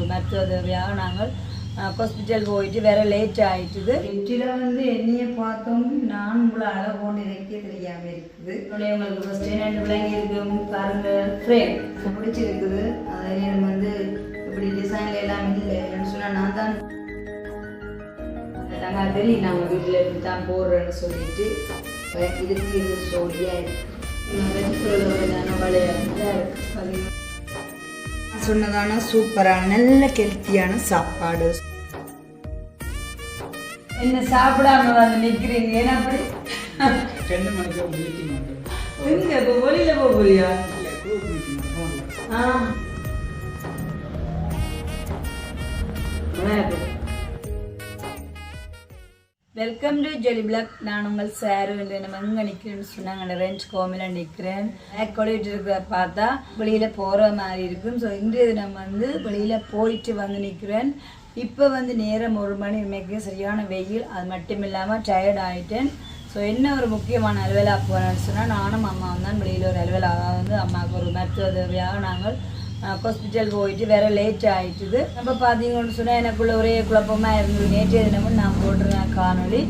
ஒரு மருத்துவ உதவியாக நாங்கள் ஹாஸ்பிட்டல் போயிட்டு வேற லேட் ஆயிட்டுது. நெற்றில வந்து என்னைய பார்த்தோம். நான் உங்களை அழகு கொண்டு இருக்கே தெரியாம இருக்குது. உடனே உங்களுக்கு ஃபர்ஸ்ட் ரெண்டு விளங்கி இருக்கு. பாருங்க ஃப்ரேம் பிடிச்சிருக்குது. அதை எனக்கு வந்து இப்படி டிசைன்ல எல்லாம் இல்லைன்னு சொன்னா நான் தான் நாங்கள் தெரியும் நாங்கள் வீட்டில் இப்படி தான் போடுறேன்னு சொல்லிட்டு இதுக்கு இது சொல்லியா சொன்னதான? சூப்பரான நல்ல ஹெல்த்தியான சாப்பாடு. என்ன சாப்பிடாம வந்து நிக்கிறீங்க? ஏன்னா அப்படி? ரெண்டு மணிக்கு மீட்டிங் எங்க? இப்போ வெளியில போக போறியா? ஆ. வெல்கம் டு ஜொலி பிளாக் நான் உங்கள் சாரு. என்று நம்ம எங்கே நிற்கிறேன்னு சொன்னாங்க ரெஞ்ச் கோமில் நிற்கிறேன் கொடிட்டு இருக்கிற பார்த்தா வெளியில் போகிற மாதிரி இருக்கும். ஸோ இன்றைய தினம் வந்து வெளியில் போயிட்டு வந்து நிற்கிறேன் இப்போ வந்து நேரம் ஒரு மணி இன்றைக்கு சரியான வெயில். அது மட்டும் இல்லாமல் டயர்ட் ஆகிட்டேன் ஸோ என்ன ஒரு முக்கியமான அலுவலாக போகிறேன்னு சொன்னால் நானும் அம்மாவும் தான் வெளியில் ஒரு அலுவலாக வந்து அம்மாவுக்கு ஒரு மருத்துவ உதவியாக நாங்கள் ஹாஸ்பிட்டல் போயிட்டு வேற லேட் ஆயிட்டுது அப்போ பார்த்தீங்கன்னு சொன்னால் எனக்குள்ள ஒரே குழப்பமாக இருந்தது நேற்றைய தினமும் நான் போட்டிருந்தேன் காணொலி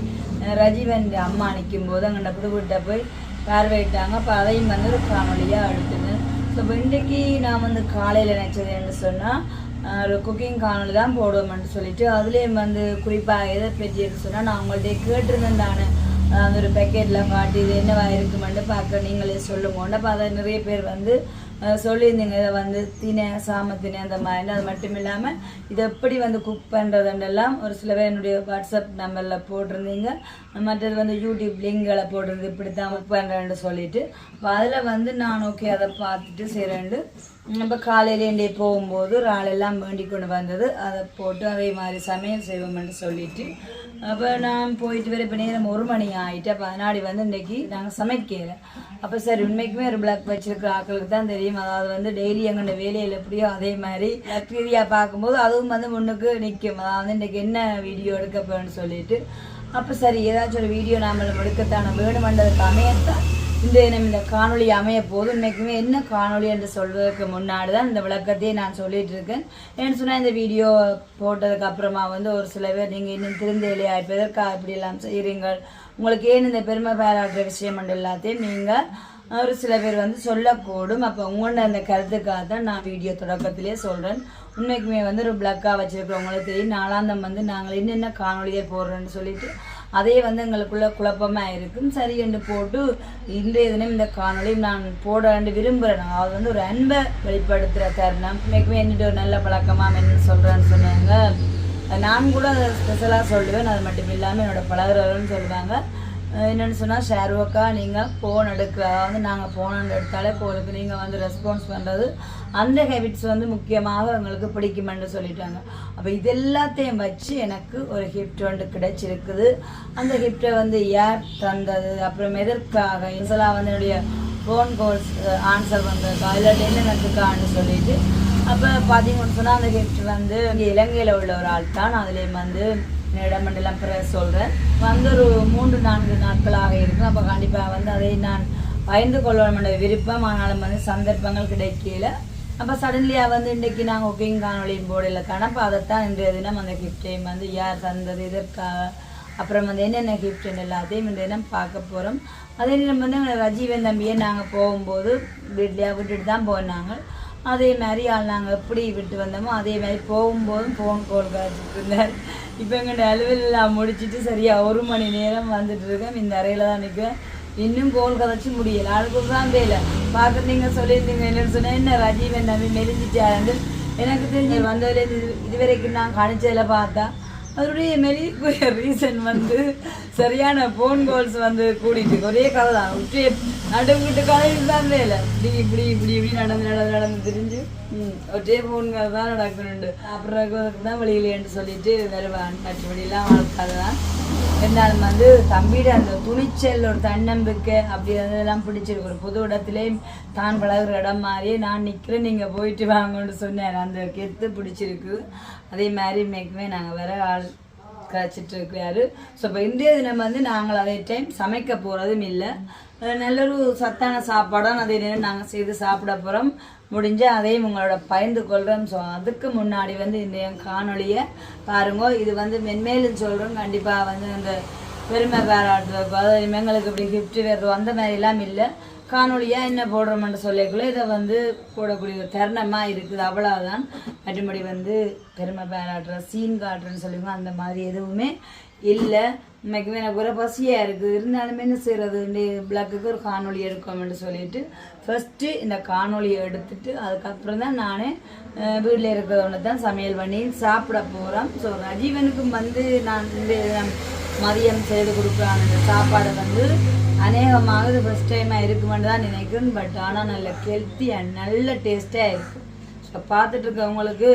ரஜீவன் அம்மா நிற்கும் போது அங்கே புது வீட்டை போய் பார்வையிட்டாங்க அப்போ அதையும் வந்து ஒரு காணொலியாக எடுத்துனேன் ஸோ இப்போ இன்றைக்கு நான் வந்து காலையில் நினச்சது என்ன சொன்னால் ஒரு குக்கிங் காணொலி தான் போடுவோம்னு சொல்லிட்டு அதுலேயும் வந்து குறிப்பாக எதை பற்றின்னு சொன்னால் நான் உங்கள்கிட்ட கேட்டிருந்தேன் நான் அந்த ஒரு பேக்கெட்டில் காட்டி இது என்னவா இருக்குமெண்டு பார்க்க நீங்களே சொல்லுங்க அப்போ அதை நிறைய பேர் வந்து சொல்லியிருந்தீங்க இதை வந்து தினை சாம தினை அந்த மாதிரி அது மட்டும் இல்லாமல் இதை எப்படி வந்து குக் பண்ணுறதுன்றெல்லாம் ஒரு சில பேர் என்னுடைய வாட்ஸ்அப் நம்பரில் போட்டிருந்தீங்க. மற்றது வந்து யூடியூப் லிங்கில் போட்டிருந்து இப்படி தான் குக் பண்ணுறேன்னு சொல்லிட்டு. இப்போ அதில் வந்து நான் ஓகே அதை பார்த்துட்டு செய்கிறேன்ட்டு நம்ம காலையிலேண்டே போகும்போது ராளெல்லாம் வேண்டி கொண்டு வந்தது. அதை போட்டு அதே மாதிரி சமையல் செய்வோம்னு சொல்லிட்டு. அப்போ நான் போயிட்டு வர இப்போ நேரம் ஒரு மணி ஆகிட்டு அப்போ அதனாடி வந்து இன்றைக்கி நாங்கள் சமைக்கிறேன் அப்போ சரி உண்மைக்குமே ஒரு பிளாக் வச்சிருக்கிற ஆட்களுக்கு தான் தெரியும். அதாவது வந்து டெய்லி எங்கள்ட வேலையில் எப்படியோ அதே மாதிரி ரீதியாக பார்க்கும்போது அதுவும் வந்து முன்னுக்கு நிற்கும் அதாவது இன்றைக்கி என்ன வீடியோ எடுக்க போகிறேன்னு சொல்லிட்டு. அப்போ சரி ஏதாச்சும் ஒரு வீடியோ நாம எடுக்கத்தான வேணுமென்றதுக்கு அமையத்தான். இந்த நம்ம இந்த காணொளி அமைய போது உண்மைக்குமே என்ன காணொளி என்று சொல்வதற்கு முன்னாடி தான் இந்த விளக்கத்தையே நான் சொல்லிட்டு இருக்கேன். ஏன்னு சொன்னால் இந்த வீடியோ போட்டதுக்கு அப்புறமா வந்து ஒரு சில பேர் நீங்கள் இன்னும் திருந்தலையா இப்போ எதற்காக இப்படி எல்லாம் உங்களுக்கு ஏன் இந்த பெருமை பாராட்டுற விஷயம் என்று எல்லாத்தையும் நீங்கள் ஒரு சில பேர் வந்து சொல்லக்கூடும். அப்போ உங்களோட அந்த கருத்துக்காக தான் நான் வீடியோ தொடக்கத்திலே சொல்கிறேன் உண்மைக்குமே வந்து ஒரு பிளக்காக வச்சுருக்கிறவங்களுக்கு தெரியும். நாலாந்தம் வந்து நாங்கள் என்னென்ன காணொலியை போடுறோன்னு சொல்லிட்டு அதே வந்து எங்களுக்குள்ள குழப்பமாக இருக்கும். சரி என்று போட்டு இன்றைய தினம் இந்த காணொளி நான் போட விரும்புகிறேன் அது வந்து ஒரு அன்பை வெளிப்படுத்துகிற தருணம். மேக்குமே என்னட்டு ஒரு நல்ல பழக்கமாக என்ன சொல்கிறேன்னு சொன்னாங்க. நான் கூட அதை ஸ்பெஷலாக சொல்லுவேன். அது மட்டும் இல்லாமல் என்னோட பழகுறவர்கள்னு சொல்லுவாங்க என்னென்னு சொன்னால் ஷேர்வோக்கா நீங்கள் ஃபோன் எடுக்க வந்து நாங்கள் ஃபோன் எடுத்தாலே போலுக்கு நீங்கள் வந்து ரெஸ்பான்ஸ் பண்ணுறது அந்த ஹேபிட்ஸ் வந்து முக்கியமாக எங்களுக்கு பிடிக்குமென்று சொல்லிட்டாங்க. அப்போ இது எல்லாத்தையும் வச்சு எனக்கு ஒரு கிஃப்ட் ஒன்று கிடைச்சிருக்குது. அந்த கிஃப்டை வந்து யார் தந்தது? அப்புறம் எதற்காக? இன்சலாக வந்து என்னுடைய ஃபோன் கோல்ஸ் ஆன்சர் வந்திருக்கா? இல்லாட்டி என்னத்துக்கான்னு சொல்லிட்டு. அப்போ பார்த்தீங்கன்னு சொன்னால் அந்த கிஃப்ட் வந்து இங்கே இலங்கையில் உள்ள ஒரு ஆள் தான். அதுலேயும் வந்து இடமெல்லாம் பிற சொல்கிறேன் வந்து ஒரு மூன்று நான்கு நாட்களாக இருக்கும். அப்போ கண்டிப்பாக வந்து அதை நான் பயந்து கொள்ள விருப்பம். ஆனாலும் வந்து சந்தர்ப்பங்கள் கிடைக்கல. அப்போ சடன்லியாக வந்து இன்றைக்கி நாங்கள் குக்கிங் காணொலியின் போர்டில் கணப்போ அதைத்தான் இன்றைய தினம் அந்த கிஃப்டையும் வந்து யார் தந்தது இதற்காக அப்புறம் வந்து என்னென்ன கிஃப்ட்னு எல்லாத்தையும் இந்த தினம் பார்க்க போகிறோம் அதே நேரம் வந்து எங்களை ரஜீவன் தம்பியை நாங்கள் போகும்போது வீட்லையாக விட்டுட்டு தான் போனாங்க. அதே மாதிரி ஆள் நாங்கள் எப்படி விட்டு வந்தோமோ அதே மாதிரி போகும்போதும் ஃபோன் கால் காய்ச்சிட்டு இருந்தார். இப்போ எங்கள் அலுவலாம் முடிச்சிட்டு சரியாக ஒரு மணி நேரம் வந்துட்டு இருக்கேன். இந்த அறையில் தான் நிற்கிறேன் இன்னும் கோல் கதைச்சு முடியல. ஆளுக்கு தான் பேல பார்க்க நீங்கள் சொல்லியிருந்தீங்க என்னன்னு சொன்னால் என்ன ரஜீவன் நம்பி மெலிஞ்சிட்டாரு எனக்கு தெரிஞ்சு வந்தவரே இது இதுவரைக்கும் நான் கணிச்சதில் பார்த்தா அதனுடைய மெலிக்குரிய ரீசன் வந்து சரியான ஃபோன் கால்ஸ் வந்து கூடிட்டு ஒரே கதை தான். விட்டு நடுவிட்டு கதையில் தான் இல்லை. இப்படி இப்படி இப்படி இப்படி நடந்து நடந்து நடந்து தெரிஞ்சு ம் ஒரே ஃபோன் கால் தான் நடக்கணுண்டு அப்புறம் தான் வெளியிலேன்னு சொல்லிட்டு வருவான் மற்றபடியெல்லாம் வளர்க்காதான் இருந்தாலும் வந்து தம்பியோட அந்த துணிச்சல் ஒரு தன்னம்பிக்கை அப்படி அதெல்லாம் பிடிச்சிருக்கு. ஒரு புது இடத்துலேயும் தான் பழகுற இடம் மாதிரியே நான் நிற்கிறேன் நீங்கள் போயிட்டு வாங்கன்னு சொன்னேன் அந்த கெத்து பிடிச்சிருக்கு. அதே மாதிரி மேக்குமே நாங்கள் வர ஆள் கழிச்சிட்டு இருக்கிறாரு. ஸோ இப்போ இன்றைய தினம் வந்து நாங்கள் அதே டைம் சமைக்க போகிறதும் இல்லை. நல்ல ஒரு சத்தான சாப்பாடாக அதே நேரம் நாங்கள் செய்து சாப்பிட போகிறோம் முடிஞ்சு அதையும் உங்களோட பகிர்ந்து கொள்கிறோம் ஸோ அதுக்கு முன்னாடி வந்து இந்த என் காணொலியை பாருங்க. இது வந்து மென்மேலும் சொல்கிறோம் கண்டிப்பாக வந்து இந்த பெருமை பாராட்டு எங்களுக்கு இப்படி கிஃப்ட் வேறு அந்த மாதிரிலாம் இல்லை. காணொலியாக என்ன போடுறோம்னு சொல்லிக்குள்ளே இதை வந்து போடக்கூடிய தருணமாக இருக்குது. அவ்வளோதான் மற்றபடி வந்து பெருமை பாராட்டுற சீன் காட்டுறேன்னு சொல்லுவோம் அந்த மாதிரி எதுவுமே இல்லை இன்னைக்கு எனக்கு ஒரு பசியாக இருக்குது இருந்தாலும் என்ன செய்கிறது இந்த பிளாக்குக்கு ஒரு காணொலி எடுக்கணும்னு சொல்லிட்டு ஃபஸ்ட்டு இந்த காணொலியை எடுத்துட்டு அதுக்கப்புறம் தான் நானே வீட்டில் இருக்கிறவனை தான் சமையல் பண்ணி சாப்பிட போகிறேன் ஸோ ரஜீவனுக்கும் வந்து நான் இந்த மதியம் செய்து கொடுக்குறான் அந்த சாப்பாடை வந்து அநேகமாக இது ஃபஸ்ட் டைமாக இருக்குமென்னு தான் நினைக்கிறேன். பட் ஆனால் நல்ல ஹெல்த்தியாக நல்ல டேஸ்ட்டாக இருக்கும் ஸோ பார்த்துட்டு இருக்கவங்களுக்கு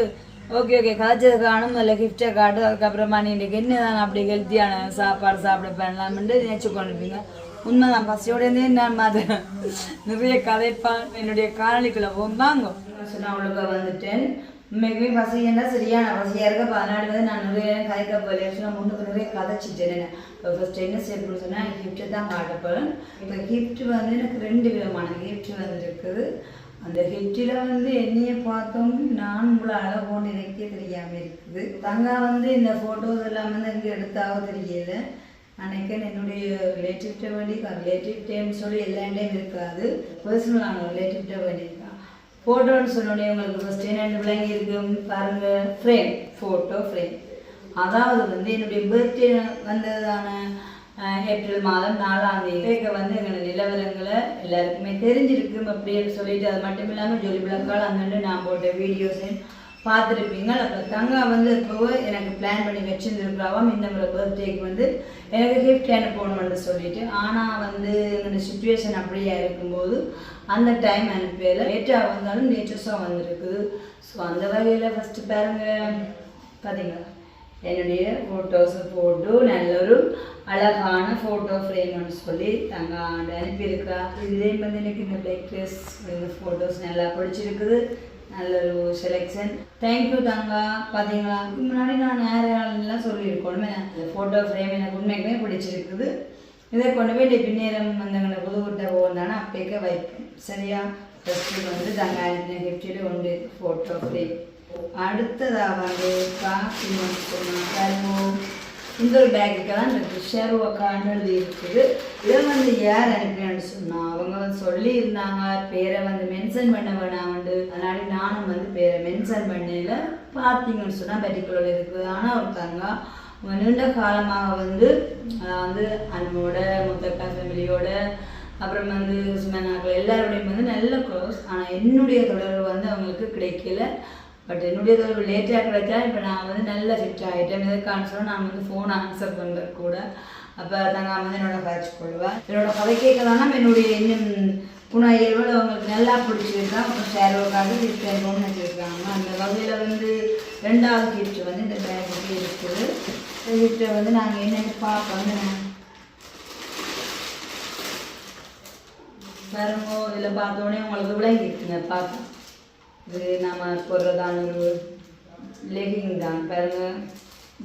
ஓகே ஓகே கதைச்சது காணும் நல்ல கிஃப்டை காட்டு அதுக்கப்புறமா நீ இன்றைக்கு என்ன தான் அப்படி ஹெல்த்தியான சாப்பாடு சாப்பிட பண்ணலாம்னு நினச்சி கொண்டிருப்பீங்க உண்மைதான் பசியோடனே நான் அது நிறைய கதைப்பான் என்னுடைய காணொலிக்குள்ளே போம்பாங்க ஸோ நான் அவ்வளோக்கா வந்துட்டேன் உண்மைக்குமே பசி என்ன சரியான பசியாக இருக்க பதினாடி வந்து நான் நிறைய கதைக்க போகல நான் முன்னுக்கு நிறைய கதைச்சிட்டேன் இப்போ ஃபஸ்ட் என்ன செய்யணும்னு சொன்னால் கிஃப்ட்டு தான் காட்ட போகிறேன் இப்போ கிஃப்ட் வந்து எனக்கு ரெண்டு விதமான கிஃப்ட் வந்துருக்குது அந்த ஹெட்டில் வந்து என்னைய பார்த்தோம். நான் உங்களை அழகோன்னு எனக்கே தெரியாமல் இருக்குது. தங்கா வந்து இந்த ஃபோட்டோஸ் எல்லாம் வந்து எங்கே எடுத்தாக தெரியல. அன்னைக்கு என்னுடைய ரிலேட்டிவ்கிட்ட வேண்டி ரிலேட்டிவ் டைம் சொல்லி எல்லா டைம் இருக்காது. பர்சனலான ரிலேட்டிவ்கிட்ட வேண்டியிருக்கான் ஃபோட்டோன்னு சொன்னோடனே உங்களுக்கு ஃபஸ்ட்டு ரெண்டு விளங்கி இருக்கு பாருங்க. ஃப்ரேம் ஃபோட்டோ ஃப்ரேம் அதாவது வந்து என்னுடைய பர்த்டே வந்ததான ஏப்ரல் மாதம் நாலாம் தேதி. கேட்க வந்து எங்களோட நிலவரங்களை எல்லாருக்குமே தெரிஞ்சிருக்கு. அப்படின்னு சொல்லிட்டு அது மட்டும் இல்லாமல் ஜொலி விளக்கால் அங்கே நான் போட்ட வீடியோஸையும் பார்த்துருப்பீங்க. அப்புறம் தங்கா வந்து இப்போ எனக்கு பிளான் பண்ணி வச்சுருந்துருக்குறாவாம் இந்த முறை பர்த்டேக்கு வந்து எனக்கு கிஃப்ட் அனுப்பணும்னு சொல்லிட்டு. ஆனால் வந்து என்னோட சுச்சுவேஷன் அப்படியே இருக்கும்போது அந்த டைம் அனுப்பல. லேட்டாக வந்தாலும் நேச்சர்ஸாக வந்திருக்குது. ஸோ அந்த வகையில் ஃபஸ்ட்டு பாருங்க. பார்த்தீங்களா என்னுடைய ஃபோட்டோஸை போட்டு நல்ல ஒரு அழகான ஃபோட்டோ ஃப்ரேம்னு சொல்லி தங்க அனுப்பியிருக்கா. இதே வந்து எனக்கு இந்த பிளேக் ட்ரெஸ் இந்த ஃபோட்டோஸ் நல்லா பிடிச்சிருக்குது. நல்ல ஒரு செலெக்ஷன் தேங்க்யூ தங்கா. பார்த்தீங்களா முன்னாடி நான் நேரெல்லாம் சொல்லியிருக்கோமே இந்த ஃபோட்டோ ஃப்ரேம் எனக்கு உண்மைக்குமே பிடிச்சிருக்குது. இதை கொண்டு போய் டெப்பி நேரம் வந்தவங்களை புதுக்கிட்ட போகணுன்னா அப்பேக்க வைப்பேன் சரியா? ஃபஸ்ட்டு வந்து தங்க அனுப்பின கிஃப்டில் உண்டு ஃபோட்டோ ஃப்ரேம் அடுத்ததாக காஃபி பார்த்தீங்கன்னு இந்த ஒரு பேக்குக்கு தான் இருக்குது ஷெர்வக்கான்னு எழுதி இருக்குது இதை வந்து யார் அனுப்பினான்னு சொன்னா அவங்க வந்து சொல்லியிருந்தாங்க பேரை வந்து மென்ஷன் பண்ண வேணாம்ண்டு அதனால நானும் வந்து பேரை மென்ஷன் பண்ணல பார்த்தீங்கன்னு சொன்னால் பர்டிகுலர் இருக்குது. ஆனால் ஒருத்தங்க நீண்ட காலமாக வந்து வந்து அன்போட முத்தக்கா ஃபேமிலியோட அப்புறம் வந்து சுமனாக்கள் எல்லாருடையும் வந்து நல்ல க்ளோஸ் ஆனால் என்னுடைய தொடர்பு வந்து அவங்களுக்கு கிடைக்கல. பட் என்னுடைய தொடர்பு லேட்டாக கிடைச்சா இப்போ நான் வந்து நல்ல ஃபிட் ஆகிட்டேன் எதற்கான சொல்ல நான் வந்து ஃபோன் ஆன்சர் பண்ணுறது கூட. அப்போ தங்க வந்து என்னோட கதைச்சு கொள்வேன் என்னோட கதை கேட்கலாம்னா என்னுடைய இன்னும் புனா அவங்களுக்கு நல்லா பிடிச்சிருக்கா? அப்புறம் ஷேரோக்காக கிஃப்ட் ஆகணும்னு வச்சுருக்காங்க. அந்த வகையில் வந்து ரெண்டாவது கிஃப்ட் வந்து இந்த பேக்குக்கு இருக்குது இந்த கிஃப்ட்டை வந்து நாங்கள் என்னென்னு பார்ப்போம். பாருங்க இதில் பார்த்தோன்னே உங்களுக்கு விளங்கிட்டுங்க பார்ப்போம். இது நம்ம போடுறதான ஒரு லெகிங் தான். பாருங்க.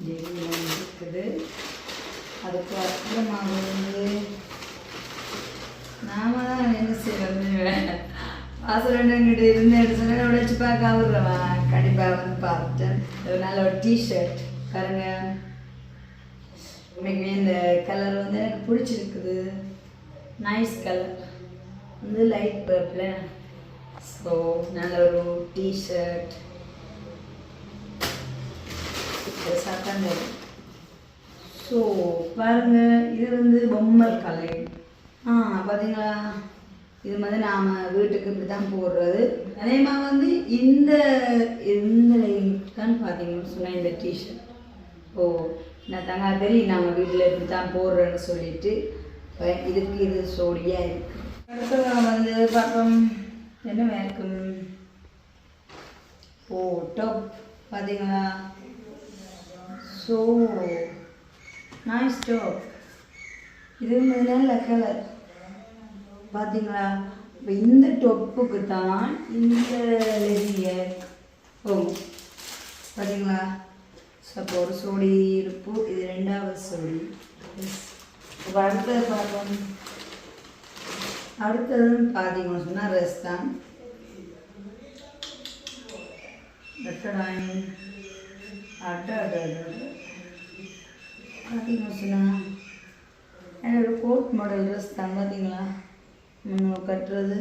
லெகிங் இருக்குது? அதுக்கு அப்புறமா வந்து நாம தான் என்ன செய்யறது? வாசலண்ணிட்டு இருந்து எடுத்து உடைச்சு பார்க்க விடுறவா கண்டிப்பாக வந்து பார்த்துட்டேன். ஒரு நல்ல ஒரு டிஷர்ட் பாருங்க. உண்மைக்குமே இந்த கலர் வந்து எனக்கு பிடிச்சிருக்குது. நைஸ் கலர் வந்து லைட் பர்பிள் ஸோ நல்ல ஒரு டிஷர்ட் சட்டங்க ஸோ பாருங்க இது வந்து பொம்மை கலை. ஆ பார்த்தீங்களா இது மாதிரி நாம் வீட்டுக்கு இப்படி தான் போடுறது அதேமா வந்து இந்த இந்த தான் பார்த்தீங்கன்னு சொன்னால் இந்த டிஷர்ட் ஓ நான் தங்கா தெரியும் நாங்கள் வீட்டில் இப்படி தான் போடுறேன்னு சொல்லிட்டு இதுக்கு இது சோடியாக இருக்கு. அடுத்தது வந்து பார்ப்போம் என்ன இருக்கும் ஓ பார்த்தீங்களா ஸோ நாய்ஸ் ஸ்டோப் இது வந்து நல்ல கலர் பார்த்தீங்களா இப்போ இந்த டொப்புக்கு தான் இந்த லெகிய ஓ பார்த்தீங்களா ஸோ அப்போ ஒரு சோடி இருப்பு இது ரெண்டாவது சோடி. இப்போ அடுத்தது பார்ப்போம். அடுத்ததுன்னு பார்த்தீங்கன்னு சொன்னால் ரெஸ் தான். ரெட்டடாயின் அட பார்த்தீங்கன்னு சொன்னால் என்னோட கோட் மாடல் ட்ரெஸ் தான் பார்த்தீங்களா முன்னூறு கட்டுறது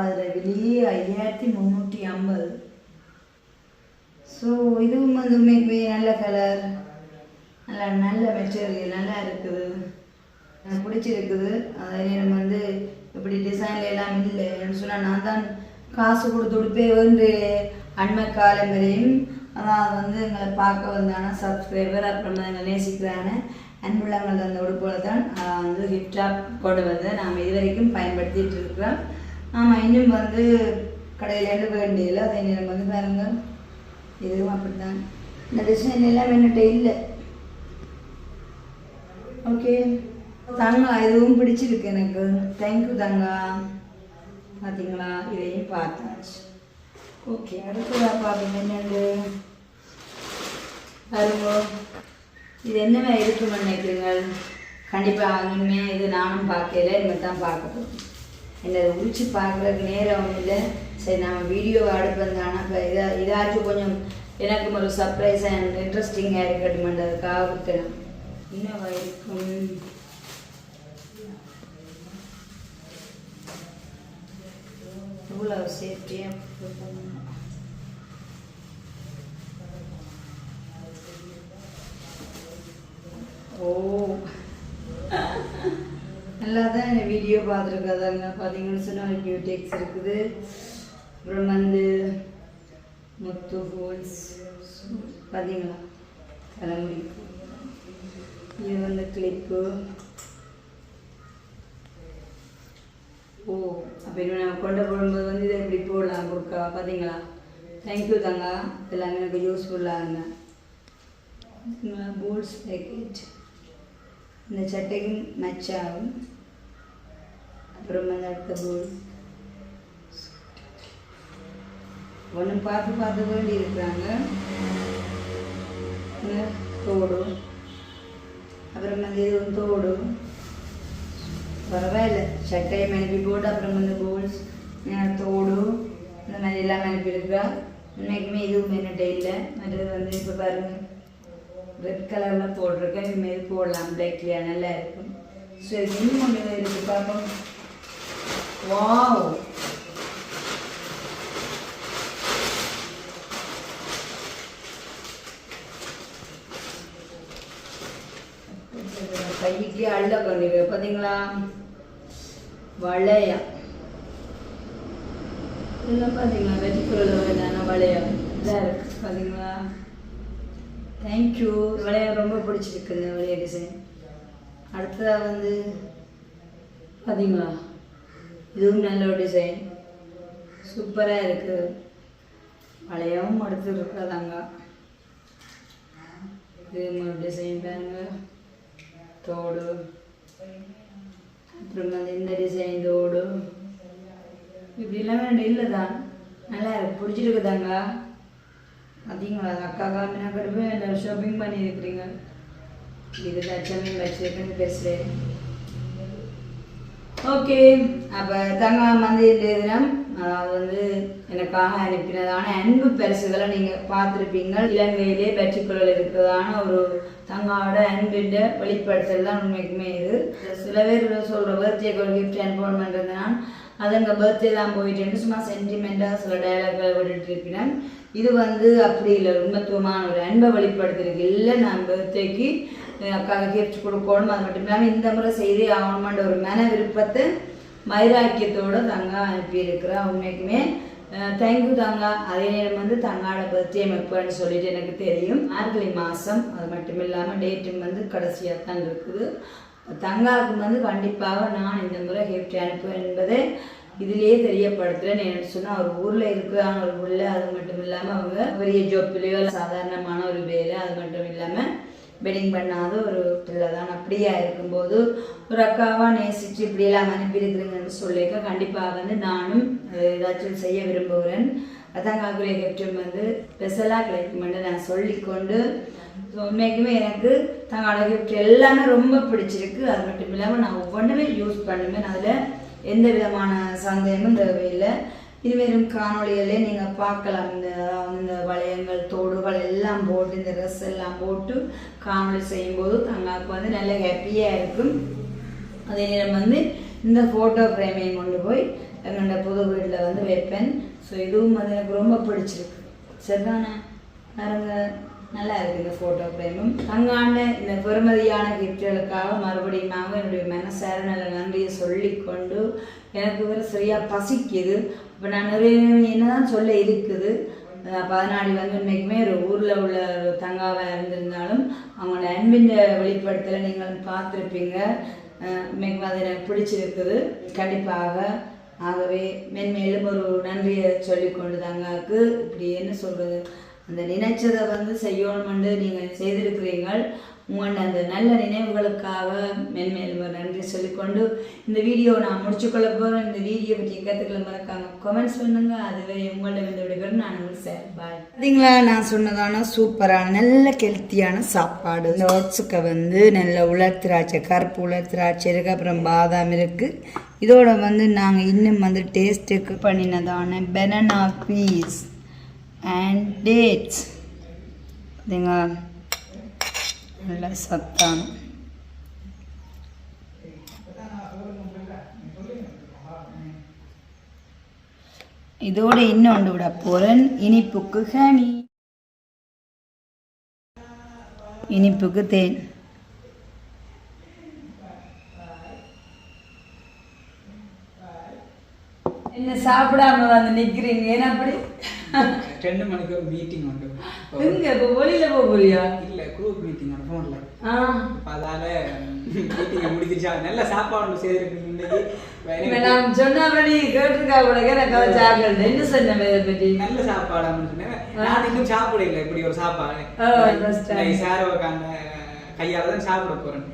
அதில் வெளியே ஐயாயிரத்தி முந்நூற்றி ஐம்பது. ஸோ இதுவும் வந்து உண்மைக்குமே நல்ல கலர் நல்ல நல்ல மெட்டீரியல் நல்லா இருக்குது. எனக்கு பிடிச்சிருக்குது. அதே நேரம் வந்து இப்படி டிசைன்ல எல்லாம் இல்லை. சொன்னால் நான் தான் காசு கொடுத்து உடுப்பே அண்மை காலம் வரையும் அதான் வந்து எங்களை பார்க்க வந்தான சப்ஸ்கிரைபர் அப்புறம் எங்களை நேசிக்கிறான அன்புள்ளங்கள் அந்த உடுப்போல தான் வந்து ஹிப்டாப் கொண்டு வந்து நாம் இது வரைக்கும் பயன்படுத்திட்டு இருக்கிறோம். ஆமாம் இன்னும் வந்து கடையிலேருந்து வேண்டியதில்லை. அதே நேரம் வந்து பாருங்கள் இதுவும் அப்படித்தான். இந்த டிசைன் எல்லாம் என்னட்ட இல்லை. ஓகே தங்கா இதுவும் பிடிச்சிருக்கு எனக்கு. தேங்க்யூ தங்கா. பார்த்தீங்களா இதையும் பார்த்தாச்சு. ஓகே அடுத்ததா பார்ப்பீங்க என்னது? பாருங்க. இது என்னவே இருக்குன்னு நினைக்கிறீங்க கண்டிப்பாக உண்மையாக இது நானும் பார்க்கல இனிமேல் தான் பார்க்க போகிறோம் என்னை உரிச்சு பார்க்குறதுக்கு நேரம் இல்லை. சரி நம்ம வீடியோ அடுப்பது ஆனால் இப்போ இதாக இதாச்சும் கொஞ்சம் எனக்கும் ஒரு சர்ப்ரைஸ் அண்ட் இன்ட்ரெஸ்டிங்காக இருக்கட்டுமென்றதுக்காக கொடுத்தேன் இன்னும் இருக்கும்? இவ்வளோ சேஃப்டியாக ஓ. நல்லா தான் வீடியோ பார்த்துருக்காதாங்க பார்த்தீங்கன்னு சொன்னால் பியூடெக்ஸ் இருக்குது. அப்புறம் வந்து முத்து ஹோல்ஸ் பார்த்தீங்களா? தலைமுடி. இது வந்து கிளிப்பு ஓ அப்போ இன்னும் நம்ம கொண்டு போடும்போது வந்து இதை இப்படி போடலாம் கொடுக்கா பார்த்தீங்களா தேங்க்யூ தங்கா. எல்லாமே எனக்கு யூஸ்ஃபுல்லாக போல்ஸ் பேக்கெட் இந்த சட்டைக்கும் மேட்ச் ஆகும் அப்புறம் வந்து அடுத்த போல் ஒன்று பார்த்து பார்த்து வேண்டி இருக்கிறாங்க. தோடும். தோடு அப்புறம் வந்து இது வந்து தோடு பரவாயில்ல சட்டையை மனுப்பி போட்டு அப்புறம் வந்து போல்ஸ் தோடு இந்த மாதிரி எல்லாம் அனுப்பியிருக்கா இன்னைக்குமே இதுவும் என்னட்ட இல்லை மற்றது வந்து இப்போ பாருங்கள் ரெட் கலரில் போட்டிருக்கேன் இனிமேல் போடலாம் பிளாக்லியா நல்லா இருக்கும் ஸோ இது இன்னும் ஒன்று இருக்குது பார்ப்போம் வாவ் கைக்கு அள்ள பண்ணிக்க பார்த்தீங்களா வளையா இதெல்லாம் பார்த்தீங்களா? வெஜிடபிள் வேணான வளையா இதாக இருக்கு. பார்த்தீங்களா? தேங்க்யூ வளையா ரொம்ப பிடிச்சிருக்கு இந்த வளைய டிசைன் அடுத்ததாக வந்து பார்த்தீங்களா? இதுவும் நல்ல ஒரு டிசைன் சூப்பராக இருக்குது வளையவும் அடுத்து இருக்கிறதாங்க இது ஒரு டிசைன் பாருங்க தோடு. அப்புறம் அது இந்த டிசைன் தோடு. இப்படிலாம் வேண்டாம் இல்லை தான். நல்லா இருக்கு. பிடிச்சிருக்குதாங்க? பார்த்தீங்களா அக்கா காமினா கடுப்பு எல்லாரும் ஷாப்பிங் பண்ணியிருக்கிறீங்க. இது லட்சமே வச்சிருக்குன்னு பேசுகிறேன் ஓகே அப்போ தங்க வந்து இன்றைய தினம் அதாவது வந்து எனக்காக அனுப்பினதான அன்பு பரிசுகளை நீங்கள் பார்த்துருப்பீங்க. இலங்கையிலே பெற்றுக்கொள்ள இருக்கிறதான ஒரு தங்காவோட அன்பின் வெளிப்படுத்தல் தான் உண்மைக்குமே இது. சில பேர் சொல்கிற பர்த்டே ஒரு கிஃப்ட் அனுப்பணும் பண்ணுறது நான் அது எங்கள் பர்த்டே தான் போயிட்டு சும்மா சென்டிமெண்ட்டாக சில டைலாக்களை விட்டுட்டு இருப்பினேன். இது வந்து அப்படி இல்லை. உண்மத்துவமான ஒரு அன்பை வெளிப்படுத்திருக்கு இல்லை நான் பர்த்டேக்கு அக்காவுக்கு கிஃப்ட் கொடுக்கணும் அது மட்டும் இல்லாமல் இந்த முறை செய்தே ஆகணுமான்ற ஒரு மன விருப்பத்தை மைராக்கியத்தோடு தங்கா அனுப்பியிருக்கிறா உண்மைக்குமே. தேங்க்யூ தங்கா. அதே நேரம் வந்து தங்காட பர்த்டே எப்போன்னு சொல்லிட்டு எனக்கு தெரியும். ஆர்கலி மாதம் அது மட்டும் இல்லாமல் டேட்டும் வந்து கடைசியாக தான் இருக்குது. தங்காவுக்கு வந்து கண்டிப்பாக நான் இந்த முறை கிஃப்ட் அனுப்புவேன் என்பதை இதிலேயே தெரியப்படுத்துகிறேன் என்ன சொன்னால் ஒரு ஊரில் இருக்கிறாங்க ஒரு உள்ள அது மட்டும் இல்லாமல் அவங்க பெரிய ஜோப்பிலையோ சாதாரணமான ஒரு வேலை அது மட்டும் இல்லாமல் வெட்டிங் பண்ணாத ஒரு பிள்ளை தான். அப்படியா இருக்கும்போது ஒரு அக்காவாக நேசித்து இப்படியெல்லாம் அனுப்பியிருக்கிறீங்கன்னு சொல்லிக்க கண்டிப்பாக வந்து நானும் ஏதாச்சும் செய்ய விரும்புகிறேன். அதாங்காக்குரிய கெப்டம் வந்து ஸ்பெஷலாக கிடைக்குமென்று நான் சொல்லிக்கொண்டு ஸோ உண்மைக்குமே எனக்கு தங்களோட கிஃப்ட் எல்லாமே ரொம்ப பிடிச்சிருக்கு. அது மட்டும் இல்லாமல் நான் ஒவ்வொன்றுமே யூஸ் பண்ணுவேன். அதில் எந்த விதமான சந்தேகமும் தேவையில்லை. இனிமேலும் காணொளிகளே நீங்கள் பார்க்கலாம். இந்த இந்த வளையங்கள் தோடுகள் எல்லாம் போட்டு இந்த ட்ரெஸ் எல்லாம் போட்டு காணொளி செய்யும்போது தங்களுக்கு வந்து நல்ல ஹாப்பியாக இருக்கும். அதே நேரம் வந்து இந்த ஃபோட்டோ ஃப்ரேமையும் கொண்டு போய் என்னோட புது வீட்டில் வந்து வைப்பேன். ஸோ இதுவும் வந்து எனக்கு ரொம்ப பிடிச்சிருக்கு. சரிதானே? பாருங்க நல்லா இருக்குது இந்த ஃபோட்டோ ஃப்ரேமும் தங்காண்ட இந்த பெருமதியான கிஃப்ட்களுக்காக மறுபடியும் என்னுடைய மனசார நல்ல நன்றியை சொல்லிக்கொண்டு எனக்கு வேறு சரியாக பசிக்குது. இப்போ நான் நிறைய என்னதான் சொல்ல இருக்குது. பதினாடி வந்து இன்றைக்குமே ஒரு ஊரில் உள்ள ஒரு தங்காவாக இருந்திருந்தாலும் அவங்களோட அன்பின் வெளிப்படுத்தலை நீங்கள் பார்த்துருப்பீங்க. அஹ் அது எனக்கு பிடிச்சிருக்குது. கண்டிப்பாக ஆகவே மென்மேலும் ஒரு நன்றியை சொல்லிக்கொண்டு தங்காவுக்கு இப்படி என்ன சொல்கிறது அந்த நினைச்சதை வந்து செய்யணுமென்று நீங்கள் செய்திருக்கிறீங்கள் உங்களோட அந்த நல்ல நினைவுகளுக்காக மென்மேலும் நன்றி சொல்லிக்கொண்டு இந்த வீடியோ நான் முடிச்சுக்கொள்ள போகிறேன் இந்த வீடியோ பற்றி கற்றுக்கல மறக்காம கமெண்ட்ஸ் பண்ணுங்க. அதுவரை உங்கள்ட்ட வந்து விடுகிறேன் நான் உங்களுக்கு சார். பாய் பார்த்தீங்களா நான் சொன்னதான சூப்பரான நல்ல ஹெல்த்தியான சாப்பாடு. இந்த ஓட்ஸுக்கு வந்து நல்ல உலர் திராட்சை கருப்பு உலர் திராட்சை இருக்குது அப்புறம் பாதாம் இருக்குது இதோட வந்து நாங்கள் இன்னும் வந்து டேஸ்ட்டுக்கு பண்ணினதான பெனனா பீஸ் அண்ட் டேட்ஸ் பார்த்தீங்களா நல்ல சத்தான இதோட இன்னொன்று விட போகிறேன் இனிப்புக்கு ஹனி இனிப்புக்கு தேன் என்ன சாப்பிடாம வந்து நிக்கிறீங்க ஏன்னா அப்படி ரெண்டு மணிக்கு ஒரு மீட்டிங் உண்டு எங்க இப்போ வெளியில போக போறியா இல்ல குரூப் மீட்டிங் உண்டு ஃபோன்ல ஆ அதால மீட்டிங்கை முடிச்சிருச்சா நல்ல சாப்பாடு செய்திருக்கு நான் சொன்னபடி கேட்டிருக்கா உனக்கு எனக்கு சாப்பிடல என்ன சொன்ன இதை பற்றி நல்ல சாப்பாடு சொன்னேன் நான் இன்னும் சாப்பிடல இப்படி ஒரு சாப்பாடு. சார் உட்காந்து கையால தான் சாப்பிட போறேன்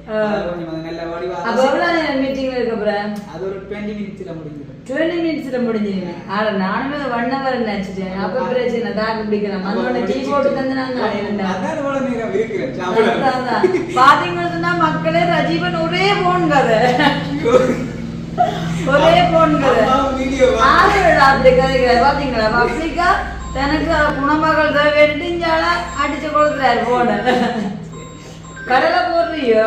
கொஞ்சம் நல்ல வடிவா அப்ப எவ்வளவு நேரம் மீட்டிங் இருக்க போறேன் அது ஒரு டுவெண்ட்டி மினிட்ஸ்ல முடிஞ்சிடும் டுவெண்ட்டி மினிட்ஸ்ல முடிஞ்சிருங்க ஆனா நானுமே ஒன் ஹவர் நினைச்சிட்டேன் அப்ப பிரச்சனை தாக்கு பிடிக்கிறேன் வந்தோட டீ போட்டு தந்து நாங்க இருந்தேன் அதான் எவ்வளவு நேரம் இருக்கிறேன் அதான், அதான். சாப்பிட பாத்தீங்கன்னு சொன்னா மக்களே ரஜீவன் ஒரே போன் கதை. ஒரே போன் கதை. அப்படி கதைக்கிறார் பாத்தீங்களா? பப்ளிக்கா தனக்கு குணமகள் வேண்டிட்டு இஞ்சால அடிச்சு கொடுக்குறாரு போன கடலை போடுறியோ?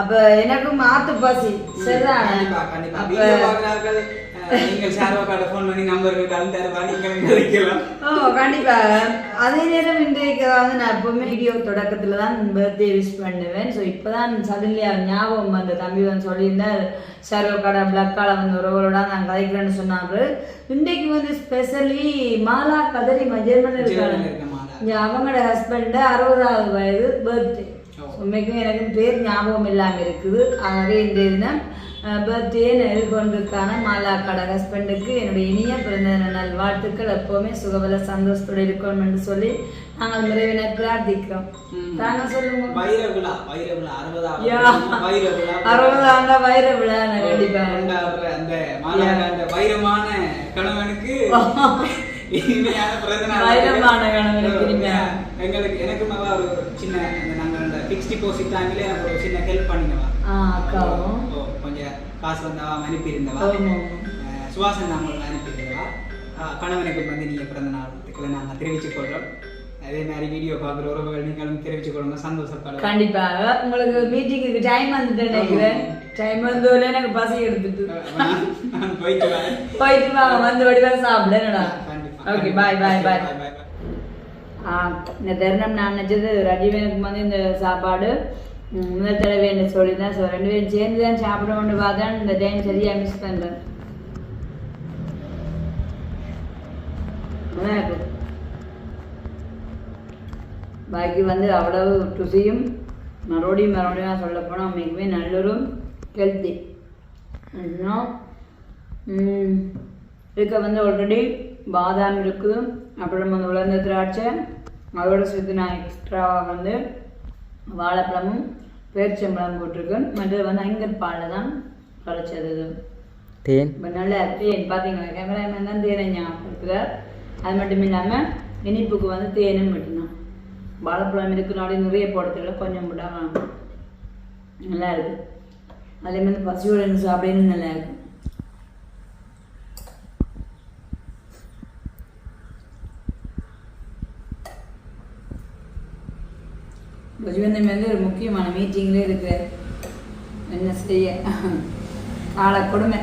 அப்போ எனக்கும் ஆத்து பசி. சரிதானே? கண்டிப்பாக அதே நேரம் இன்றைக்கு வந்து நான் எப்பவுமே வீடியோ தொடக்கத்தில் தான் பர்த்டே விஷ் பண்ணுவேன். ஸோ இப்போ தான் சடன்லி ஞாபகம் அந்த தம்பி வந்து சொல்லியிருந்தார் பிளக்கால வந்து உறவுகளோட நான் கதைக்கிறேன்னு சொன்னாரு. இன்றைக்கு வந்து ஸ்பெஷலி மாலா கதறி ஜெர்மன் இருக்காங்க. அவங்களோட ஹஸ்பண்ட் அறுபதாவது வயது பர்த்டே. உண்மைக்கும் எனக்கு பேர் ஞாபகம் இல்லாமல் இருக்குது. ஆகவே இந்த தினம் பர்த்டே எதிர்கொண்டிருக்கான மாலாக்காட ஹஸ்பண்டுக்கு என்னுடைய இனிய பிறந்த நாள் வாழ்த்துக்கள் எப்போவுமே சுகபல சந்தோஷத்தோடு இருக்கணும் என்று சொல்லி நாங்கள் நிறைவினை பிரார்த்திக்கிறோம். தாங்க சொல்லுங்க? வைர விழா வைர விழா விழா. கண்டிப்பா. அந்த வைரமான கணவனுக்கு இனிமையான பிறந்த நாள். வைரமான கணவனுக்கு. எங்களுக்கு எனக்கும் அவ ஒரு சின்ன ஃபிக்ஸ் டிபாசிட் டைம்ல எனக்கு ஒரு சின்ன ஹெல்ப் பண்ணினவா ஆ அக்காவும் கொஞ்சம் காசு வந்தவா அனுப்பியிருந்தவா? சுவாசன் நாங்கள் அனுப்பியிருந்தவா? கணவனுக்கு வந்து நீங்க பிறந்த நாளுக்குள்ள நாங்கள் தெரிவித்துக் கொள்றோம். அதே மாதிரி வீடியோ பார்க்குற உறவுகள் நீங்களும் தெரிவித்துக் கொள்ளுங்க. சந்தோஷப்படுறோம் கண்டிப்பாக உங்களுக்கு மீட்டிங்குக்கு டைம் வந்துட்டு நினைக்கிறேன் டைம் வந்தோடனே எனக்கு பசி எடுத்துட்டு. போயிட்டு வாங்க. வந்து வடிவா சாப்பிட என்னடா? கண்டிப்பா. ஓகே பாய் பாய் பாய் இந்த தருணம் நான் நினச்சது ரஜிவனுக்கு வந்து இந்த சாப்பாடு முதல் தடவை என்ன தான் ஸோ ரெண்டு பேரும் சேர்ந்து தான் சாப்பிடணும்னு பார்த்தேன் இந்த டைம் சரியாக மிஸ் பண்ணுறேன் பாக்கி வந்து அவ்வளவு ருசியும் மறுபடியும் மறுபடியும் நான் சொல்ல போனால் மிகவே நல்லொரு ஹெல்த்தி இன்னும் இருக்க வந்து ஆல்ரெடி பாதாம் இருக்குது. அப்புறம் வந்து உலர்ந்த திராட்சை அதோட சேர்த்து நான் எக்ஸ்ட்ராவாக வந்து வாழைப்பழமும் பேரிச்சம்பழம் போட்டிருக்கேன் மற்றது வந்து ஐங்கர் பாலில் தான் கலைச்சது தேன்? இப்போ நல்ல தேன் பார்த்தீங்களா கேமராமேன் தான் தேனை ஞாபகப்படுத்துகிறார் அது மட்டும் இல்லாமல் இனிப்புக்கு வந்து தேனும் மட்டும்தான். வாழைப்பழம் இருக்கிறனாலே நிறைய போடுறதுல கொஞ்சம் போட்டால் நல்லா இருக்கு. அதே மாதிரி பசியோட சாப்பிடணும் நல்லா இருக்கு. பஜ்வந்தம் வந்து ஒரு முக்கியமான மீட்டிங்கில் இருக்கு. என்ன செய்ய? கால கொடுமை.